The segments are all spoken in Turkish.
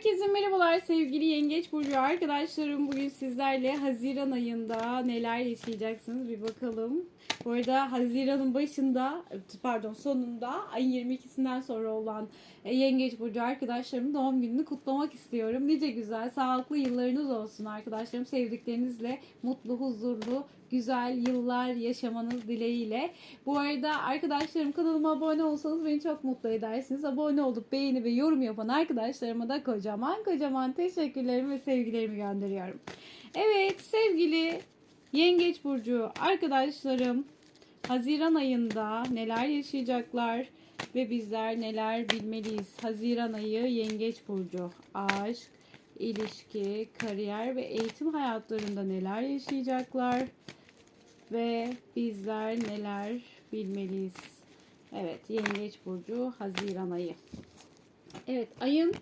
Herkese merhabalar sevgili Yengeç Burcu arkadaşlarım. Bugün sizlerle Haziran ayında neler yaşayacaksınız bir bakalım. Bu arada Haziran'ın başında pardon sonunda ayın 22'sinden sonra olan e, Yengeç Burcu arkadaşlarımın doğum gününü kutlamak istiyorum. Nice güzel sağlıklı yıllarınız olsun arkadaşlarım. Sevdiklerinizle mutlu huzurlu güzel yıllar yaşamanız dileğiyle. Bu arada arkadaşlarım kanalıma abone olsanız beni çok mutlu edersiniz. Abone olup beğeni ve yorum yapan arkadaşlarıma da kocaman kocaman teşekkürlerimi ve sevgilerimi gönderiyorum. Evet sevgili Yengeç Burcu arkadaşlarım Haziran ayında neler yaşayacaklar ve bizler neler bilmeliyiz? Haziran ayı Yengeç Burcu aşk, ilişki, kariyer ve eğitim hayatlarında neler yaşayacaklar? Ve bizler neler bilmeliyiz? Evet, Yengeç Burcu Haziran ayı. Evet, ayın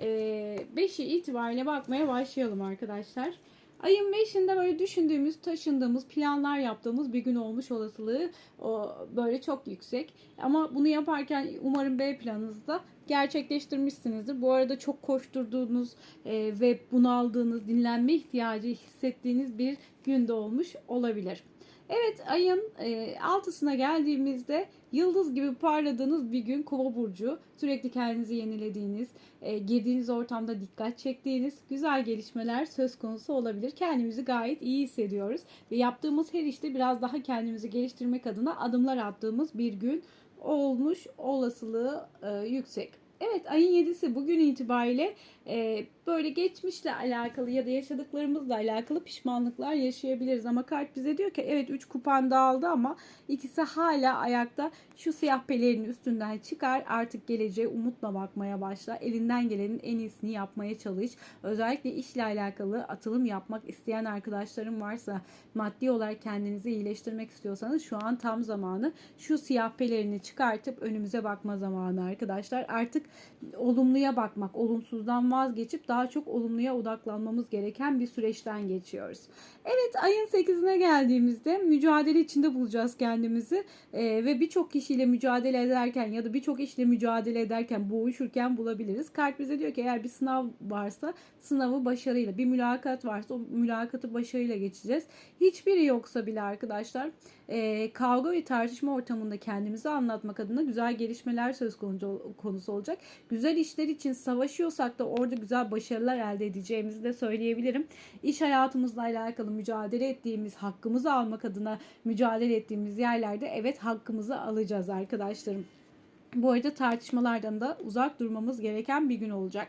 5'i itibariyle bakmaya başlayalım arkadaşlar. Ayın 5'inde böyle düşündüğümüz, taşındığımız, planlar yaptığımız bir gün olmuş olasılığı o böyle çok yüksek. Ama bunu yaparken umarım B planınızda gerçekleştirmişsinizdir. Bu arada çok koşturduğunuz e, ve bunaldığınız, dinlenme ihtiyacı hissettiğiniz bir günde olmuş olabilir. Evet ayın e, altısına geldiğimizde yıldız gibi parladığınız bir gün kova burcu sürekli kendinizi yenilediğiniz e, girdiğiniz ortamda dikkat çektiğiniz güzel gelişmeler söz konusu olabilir. Kendimizi gayet iyi hissediyoruz ve yaptığımız her işte biraz daha kendimizi geliştirmek adına adımlar attığımız bir gün olmuş olasılığı e, yüksek. Evet ayın 7'si bugün itibariyle e, böyle geçmişle alakalı ya da yaşadıklarımızla alakalı pişmanlıklar yaşayabiliriz. Ama kart bize diyor ki evet 3 kupan dağıldı ama ikisi hala ayakta. Şu siyah pelerin üstünden çıkar artık geleceğe umutla bakmaya başla. Elinden gelenin en iyisini yapmaya çalış. Özellikle işle alakalı atılım yapmak isteyen arkadaşlarım varsa maddi olarak kendinizi iyileştirmek istiyorsanız şu an tam zamanı. Şu siyah pelerini çıkartıp önümüze bakma zamanı arkadaşlar. Artık olumluya bakmak, olumsuzdan vazgeçip daha çok olumluya odaklanmamız gereken bir süreçten geçiyoruz. Evet ayın 8'ine geldiğimizde mücadele içinde bulacağız kendimizi ee, ve birçok kişiyle mücadele ederken ya da birçok işle mücadele ederken boğuşurken bulabiliriz. Kart bize diyor ki eğer bir sınav varsa sınavı başarıyla, bir mülakat varsa o mülakatı başarıyla geçeceğiz. Hiçbiri yoksa bile arkadaşlar e, kavga ve tartışma ortamında kendimizi anlatmak adına güzel gelişmeler söz konusu olacak. Güzel işler için savaşıyorsak da orada güzel başarılar elde edeceğimizi de söyleyebilirim. İş hayatımızla alakalı mücadele ettiğimiz, hakkımızı almak adına mücadele ettiğimiz yerlerde evet hakkımızı alacağız arkadaşlarım. Bu arada tartışmalardan da uzak durmamız gereken bir gün olacak.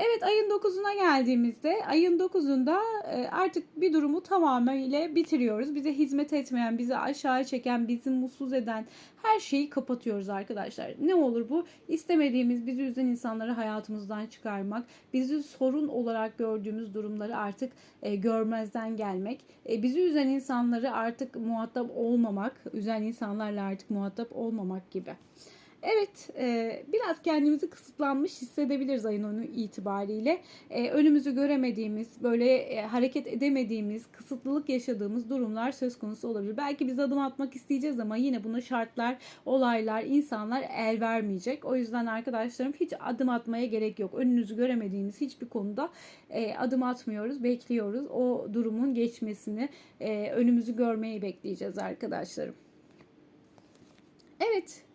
Evet ayın 9'una geldiğimizde ayın 9'unda e, artık bir durumu tamamıyla bitiriyoruz. Bize hizmet etmeyen, bizi aşağı çeken, bizi mutsuz eden her şeyi kapatıyoruz arkadaşlar. Ne olur bu? İstemediğimiz, bizi üzen insanları hayatımızdan çıkarmak, bizi sorun olarak gördüğümüz durumları artık e, görmezden gelmek, e, bizi üzen insanları artık muhatap olmamak, üzen insanlarla artık muhatap olmamak gibi. Evet, e, biraz kendimizi kısıtlanmış hissedebiliriz ayın onu itibariyle. E, önümüzü göremediğimiz, böyle e, hareket edemediğimiz, kısıtlılık yaşadığımız durumlar söz konusu olabilir. Belki biz adım atmak isteyeceğiz ama yine buna şartlar, olaylar, insanlar el vermeyecek. O yüzden arkadaşlarım hiç adım atmaya gerek yok. Önünüzü göremediğimiz hiçbir konuda e, adım atmıyoruz, bekliyoruz. O durumun geçmesini, e, önümüzü görmeyi bekleyeceğiz arkadaşlarım. Evet,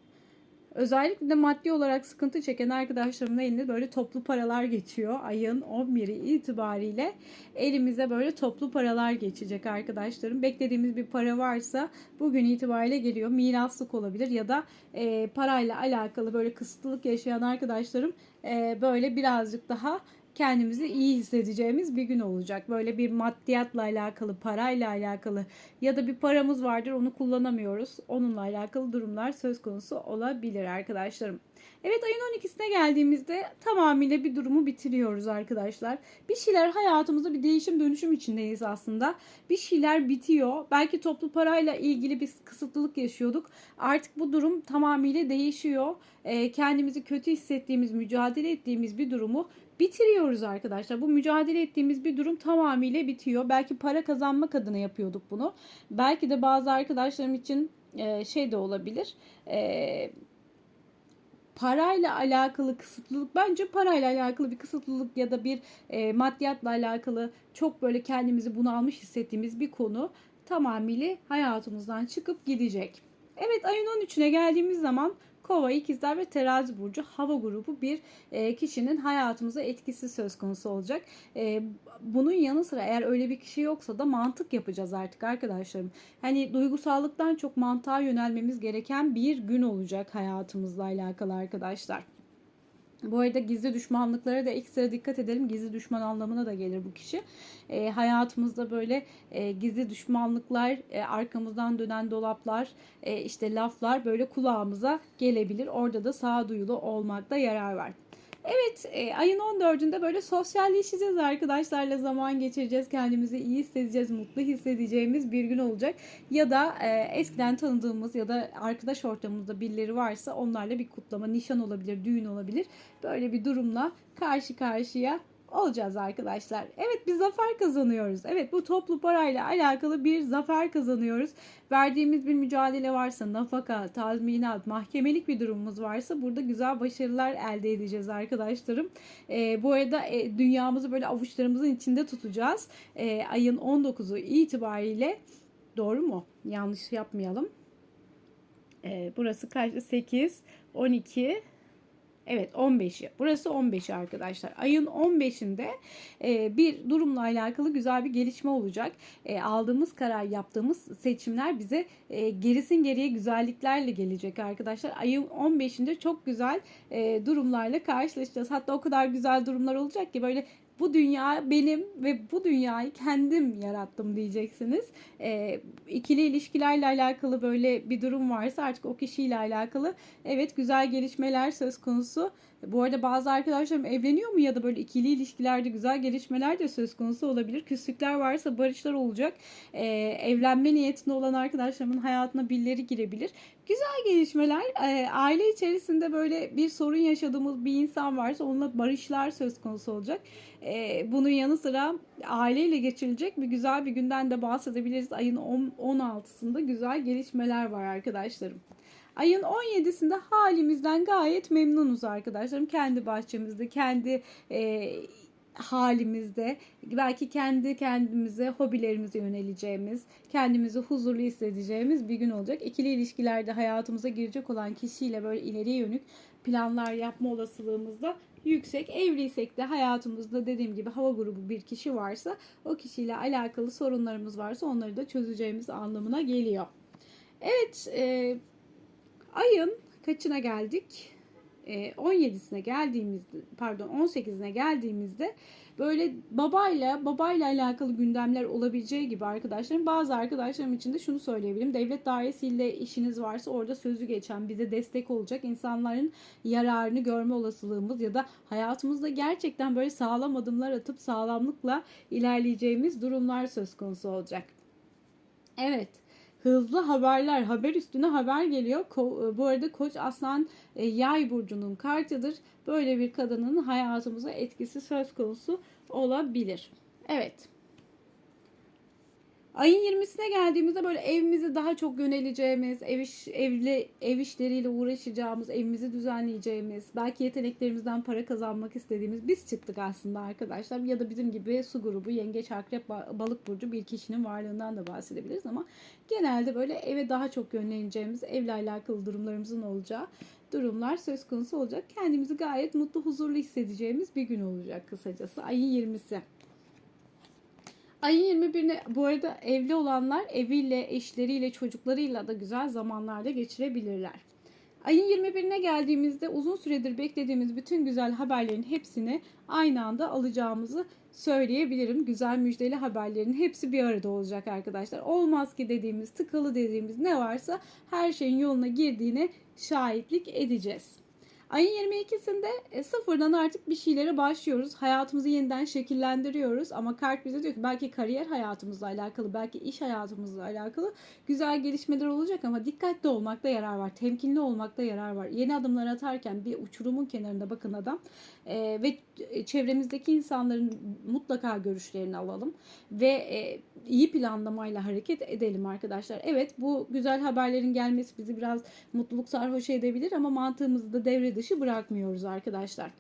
Özellikle de maddi olarak sıkıntı çeken arkadaşlarımın elinde böyle toplu paralar geçiyor. Ayın 11'i itibariyle elimize böyle toplu paralar geçecek arkadaşlarım. Beklediğimiz bir para varsa bugün itibariyle geliyor. Miraslık olabilir ya da e, parayla alakalı böyle kısıtlılık yaşayan arkadaşlarım e, böyle birazcık daha kendimizi iyi hissedeceğimiz bir gün olacak. Böyle bir maddiyatla alakalı, parayla alakalı ya da bir paramız vardır onu kullanamıyoruz. Onunla alakalı durumlar söz konusu olabilir arkadaşlarım. Evet ayın 12'sine geldiğimizde tamamıyla bir durumu bitiriyoruz arkadaşlar. Bir şeyler hayatımızda bir değişim dönüşüm içindeyiz aslında. Bir şeyler bitiyor. Belki toplu parayla ilgili bir kısıtlılık yaşıyorduk. Artık bu durum tamamıyla değişiyor. kendimizi kötü hissettiğimiz, mücadele ettiğimiz bir durumu bitiriyoruz arkadaşlar. Bu mücadele ettiğimiz bir durum tamamıyla bitiyor. Belki para kazanmak adına yapıyorduk bunu. Belki de bazı arkadaşlarım için e, şey de olabilir. E, parayla alakalı kısıtlılık bence parayla alakalı bir kısıtlılık ya da bir e, maddiyatla alakalı çok böyle kendimizi bunalmış hissettiğimiz bir konu tamamıyla hayatımızdan çıkıp gidecek. Evet ayın 13'üne geldiğimiz zaman Kova, İkizler ve Terazi burcu hava grubu bir e, kişinin hayatımıza etkisi söz konusu olacak. E, bunun yanı sıra eğer öyle bir kişi yoksa da mantık yapacağız artık arkadaşlarım. Hani duygusallıktan çok mantığa yönelmemiz gereken bir gün olacak hayatımızla alakalı arkadaşlar. Bu arada gizli düşmanlıklara da ekstra dikkat edelim. Gizli düşman anlamına da gelir bu kişi. E, hayatımızda böyle e, gizli düşmanlıklar, e, arkamızdan dönen dolaplar, e, işte laflar böyle kulağımıza gelebilir. Orada da sağduyulu olmakta yarar var. Evet e, ayın 14'ünde böyle sosyalleşeceğiz arkadaşlarla zaman geçireceğiz. Kendimizi iyi hissedeceğiz, mutlu hissedeceğimiz bir gün olacak. Ya da e, eskiden tanıdığımız ya da arkadaş ortamımızda birileri varsa onlarla bir kutlama, nişan olabilir, düğün olabilir. Böyle bir durumla karşı karşıya olacağız arkadaşlar. Evet bir zafer kazanıyoruz. Evet bu toplu parayla alakalı bir zafer kazanıyoruz. Verdiğimiz bir mücadele varsa nafaka, tazminat, mahkemelik bir durumumuz varsa burada güzel başarılar elde edeceğiz arkadaşlarım. E, bu arada e, dünyamızı böyle avuçlarımızın içinde tutacağız. E, ayın 19'u itibariyle doğru mu? Yanlış yapmayalım. E, burası kaç? 8, 12, Evet 15'i. Burası 15'i arkadaşlar. Ayın 15'inde e, bir durumla alakalı güzel bir gelişme olacak. E, aldığımız karar, yaptığımız seçimler bize e, gerisin geriye güzelliklerle gelecek arkadaşlar. Ayın 15'inde çok güzel e, durumlarla karşılaşacağız. Hatta o kadar güzel durumlar olacak ki böyle bu dünya benim ve bu dünyayı kendim yarattım diyeceksiniz. E, ikili ilişkilerle alakalı böyle bir durum varsa artık o kişiyle alakalı evet güzel gelişmeler söz konusu. Bu arada bazı arkadaşlarım evleniyor mu ya da böyle ikili ilişkilerde güzel gelişmeler de söz konusu olabilir. Küslükler varsa barışlar olacak. Ee, evlenme niyetinde olan arkadaşlarımın hayatına birileri girebilir. Güzel gelişmeler. Ee, aile içerisinde böyle bir sorun yaşadığımız bir insan varsa onunla barışlar söz konusu olacak. Ee, bunun yanı sıra aileyle geçirilecek bir güzel bir günden de bahsedebiliriz. Ayın 16'sında güzel gelişmeler var arkadaşlarım. Ayın 17'sinde halimizden gayet memnunuz arkadaşlarım. Kendi bahçemizde, kendi e, halimizde, belki kendi kendimize, hobilerimize yöneleceğimiz, kendimizi huzurlu hissedeceğimiz bir gün olacak. İkili ilişkilerde hayatımıza girecek olan kişiyle böyle ileriye yönük planlar yapma olasılığımız da yüksek. Evliysek de hayatımızda dediğim gibi hava grubu bir kişi varsa o kişiyle alakalı sorunlarımız varsa onları da çözeceğimiz anlamına geliyor. Evet, e, ayın kaçına geldik? 17'sine geldiğimizde pardon 18'ine geldiğimizde böyle babayla babayla alakalı gündemler olabileceği gibi arkadaşlarım bazı arkadaşlarım için de şunu söyleyebilirim. Devlet dairesiyle işiniz varsa orada sözü geçen bize destek olacak insanların yararını görme olasılığımız ya da hayatımızda gerçekten böyle sağlam adımlar atıp sağlamlıkla ilerleyeceğimiz durumlar söz konusu olacak. Evet hızlı haberler, haber üstüne haber geliyor. Ko- bu arada Koç Aslan e, Yay burcunun kartıdır. Böyle bir kadının hayatımıza etkisi söz konusu olabilir. Evet. Ayın 20'sine geldiğimizde böyle evimizi daha çok yöneleceğimiz, ev, iş, evli, ev işleriyle uğraşacağımız, evimizi düzenleyeceğimiz, belki yeteneklerimizden para kazanmak istediğimiz biz çıktık aslında arkadaşlar. Ya da bizim gibi su grubu, yengeç, akrep, balık burcu bir kişinin varlığından da bahsedebiliriz ama genelde böyle eve daha çok yönleneceğimiz, evle alakalı durumlarımızın olacağı durumlar söz konusu olacak. Kendimizi gayet mutlu, huzurlu hissedeceğimiz bir gün olacak kısacası. Ayın 20'si. Ayın 21'ine bu arada evli olanlar eviyle, eşleriyle, çocuklarıyla da güzel zamanlarda geçirebilirler. Ayın 21'ine geldiğimizde uzun süredir beklediğimiz bütün güzel haberlerin hepsini aynı anda alacağımızı söyleyebilirim. Güzel müjdeli haberlerin hepsi bir arada olacak arkadaşlar. Olmaz ki dediğimiz, tıkalı dediğimiz ne varsa her şeyin yoluna girdiğine şahitlik edeceğiz. Ayın 22'sinde e, sıfırdan artık bir şeylere başlıyoruz. Hayatımızı yeniden şekillendiriyoruz. Ama kart bize diyor ki belki kariyer hayatımızla alakalı, belki iş hayatımızla alakalı güzel gelişmeler olacak ama dikkatli olmakta yarar var. Temkinli olmakta yarar var. Yeni adımlar atarken bir uçurumun kenarında bakın adam e, ve çevremizdeki insanların mutlaka görüşlerini alalım ve e, iyi planlamayla hareket edelim arkadaşlar. Evet bu güzel haberlerin gelmesi bizi biraz mutluluk sarhoş edebilir ama mantığımızı da devre dışı bırakmıyoruz arkadaşlar.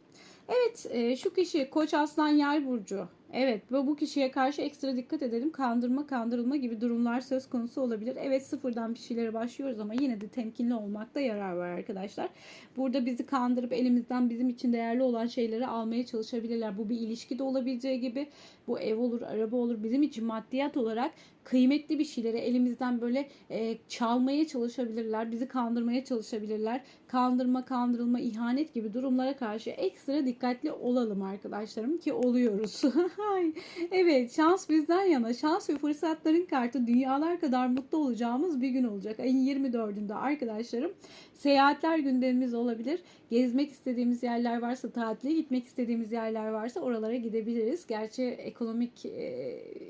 Evet e, şu kişi Koç Aslan Yay burcu. Evet ve bu kişiye karşı ekstra dikkat edelim. Kandırma, kandırılma gibi durumlar söz konusu olabilir. Evet sıfırdan bir şeylere başlıyoruz ama yine de temkinli olmakta yarar var arkadaşlar. Burada bizi kandırıp elimizden bizim için değerli olan şeyleri almaya çalışabilirler. Bu bir ilişki de olabileceği gibi bu ev olur, araba olur. Bizim için maddiyat olarak kıymetli bir şeyleri elimizden böyle e, çalmaya çalışabilirler. Bizi kandırmaya çalışabilirler. Kandırma, kandırılma, ihanet gibi durumlara karşı ekstra dikkatli olalım arkadaşlarım ki oluyoruz. Ay, evet şans bizden yana. Şans ve fırsatların kartı dünyalar kadar mutlu olacağımız bir gün olacak. Ayın 24'ünde arkadaşlarım seyahatler gündemimiz olabilir. Gezmek istediğimiz yerler varsa, tatile gitmek istediğimiz yerler varsa oralara gidebiliriz. Gerçi ekonomik e,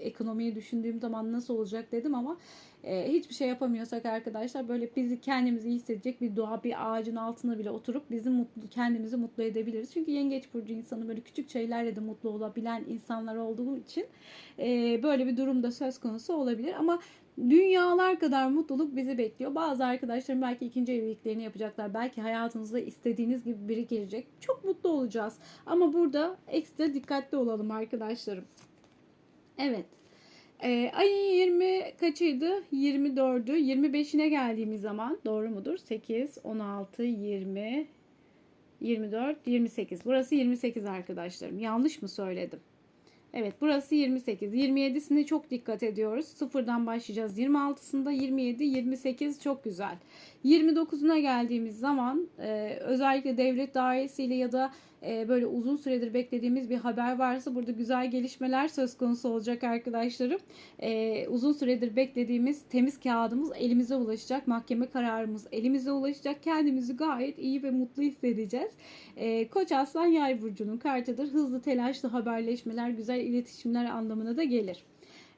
ekonomiyi düşündüğüm zaman nasıl olacak dedim ama e, hiçbir şey yapamıyorsak arkadaşlar böyle bizi kendimizi iyi hissedecek bir doğa bir ağacın altına bile oturup bizi mutlu kendimizi mutlu edebiliriz. Çünkü yengeç burcu insanı böyle küçük şeylerle de mutlu olabilen insanlar olduğu için e, böyle bir durumda söz konusu olabilir ama dünyalar kadar mutluluk bizi bekliyor. Bazı arkadaşlarım belki ikinci evliliklerini yapacaklar. Belki hayatınızda istediğiniz gibi biri gelecek. Çok mutlu olacağız. Ama burada ekstra dikkatli olalım arkadaşlarım. Evet. Ee, ayın 20 kaçıydı? 24'ü. 25'ine geldiğimiz zaman doğru mudur? 8, 16, 20, 24, 28. Burası 28 arkadaşlarım. Yanlış mı söyledim? Evet burası 28. 27'sine çok dikkat ediyoruz. Sıfırdan başlayacağız. 26'sında 27, 28 çok güzel. 29'una geldiğimiz zaman e, özellikle devlet dairesiyle ya da e, böyle uzun süredir beklediğimiz bir haber varsa burada güzel gelişmeler söz konusu olacak arkadaşlarım. E, uzun süredir beklediğimiz temiz kağıdımız elimize ulaşacak. Mahkeme kararımız elimize ulaşacak. Kendimizi gayet iyi ve mutlu hissedeceğiz. E, Koç Aslan Yay burcunun kartıdır. Hızlı telaşlı haberleşmeler, güzel iletişimler anlamına da gelir.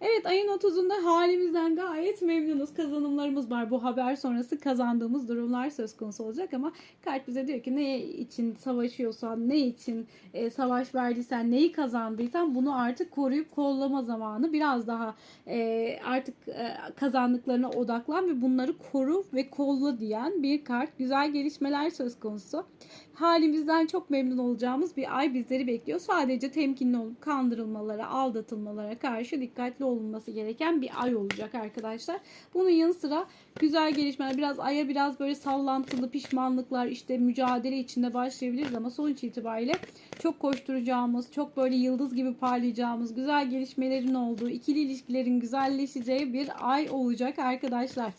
Evet ayın 30'unda halimizden gayet memnunuz. Kazanımlarımız var. Bu haber sonrası kazandığımız durumlar söz konusu olacak ama kart bize diyor ki ne için savaşıyorsan, ne için e, savaş verdiysen, neyi kazandıysan bunu artık koruyup kollama zamanı. Biraz daha e, artık e, kazandıklarına odaklan ve bunları koru ve kolla diyen bir kart. Güzel gelişmeler söz konusu. Halimizden çok memnun olacağımız bir ay bizleri bekliyor. Sadece temkinli olup kandırılmalara, aldatılmalara karşı dikkatli olunması gereken bir ay olacak arkadaşlar. Bunun yanı sıra güzel gelişmeler, biraz aya biraz böyle sallantılı pişmanlıklar, işte mücadele içinde başlayabiliriz ama sonuç itibariyle çok koşturacağımız, çok böyle yıldız gibi parlayacağımız, güzel gelişmelerin olduğu, ikili ilişkilerin güzelleşeceği bir ay olacak arkadaşlar.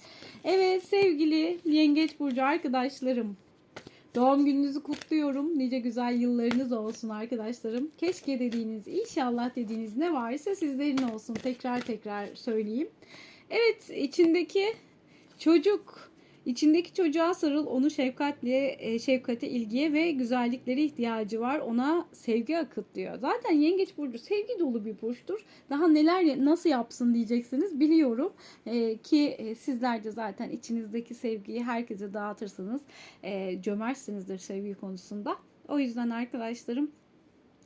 Evet sevgili Yengeç Burcu arkadaşlarım. Doğum gününüzü kutluyorum. Nice güzel yıllarınız olsun arkadaşlarım. Keşke dediğiniz, inşallah dediğiniz ne varsa sizlerin olsun. Tekrar tekrar söyleyeyim. Evet, içindeki çocuk İçindeki çocuğa sarıl, onu şefkatle, e, şefkate, ilgiye ve güzelliklere ihtiyacı var. Ona sevgi akıt diyor. Zaten Yengeç burcu sevgi dolu bir burçtur. Daha neler nasıl yapsın diyeceksiniz biliyorum ee, ki e, sizler de zaten içinizdeki sevgiyi herkese dağıtırsınız. E, cömertsinizdir sevgi konusunda. O yüzden arkadaşlarım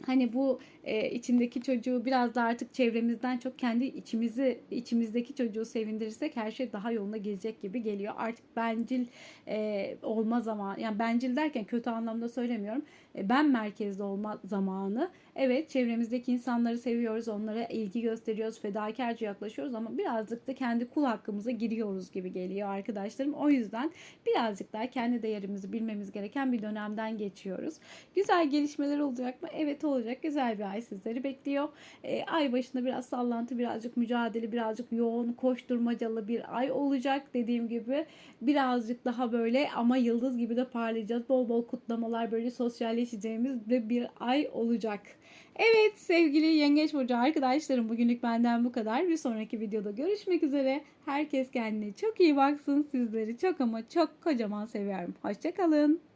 hani bu e, içindeki çocuğu biraz da artık çevremizden çok kendi içimizi içimizdeki çocuğu sevindirirsek her şey daha yoluna girecek gibi geliyor. Artık bencil e, olma zamanı yani bencil derken kötü anlamda söylemiyorum. E, ben merkezde olma zamanı. Evet çevremizdeki insanları seviyoruz, onlara ilgi gösteriyoruz, fedakarca yaklaşıyoruz ama birazcık da kendi kul hakkımıza giriyoruz gibi geliyor arkadaşlarım. O yüzden birazcık daha kendi değerimizi bilmemiz gereken bir dönemden geçiyoruz. Güzel gelişmeler olacak mı? Evet olacak. Güzel bir ay sizleri bekliyor. E, ay başında biraz sallantı, birazcık mücadele, birazcık yoğun, koşturmacalı bir ay olacak. Dediğim gibi birazcık daha böyle ama yıldız gibi de parlayacağız. Bol bol kutlamalar, böyle sosyalleşeceğimiz de bir ay olacak. Evet sevgili Yengeç Burcu arkadaşlarım bugünlük benden bu kadar. Bir sonraki videoda görüşmek üzere. Herkes kendine çok iyi baksın. Sizleri çok ama çok kocaman seviyorum. Hoşçakalın.